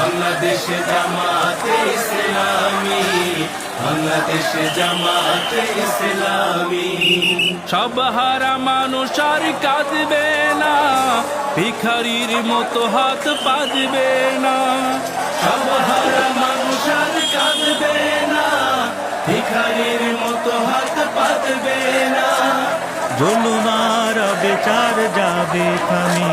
বাংলাদেশে জামাতে ইসলামী, বাংলাদেশে জামাতে ইসলামী। সব হারা মানুষ আর কাঁদবে না, ভিখারির মতো হাত পাতবে না। সব হারা মানুষ আর কাঁদবে না, ভিখারির মতো হাত পাতবে না। জলুমার বেচার যাবে থামি।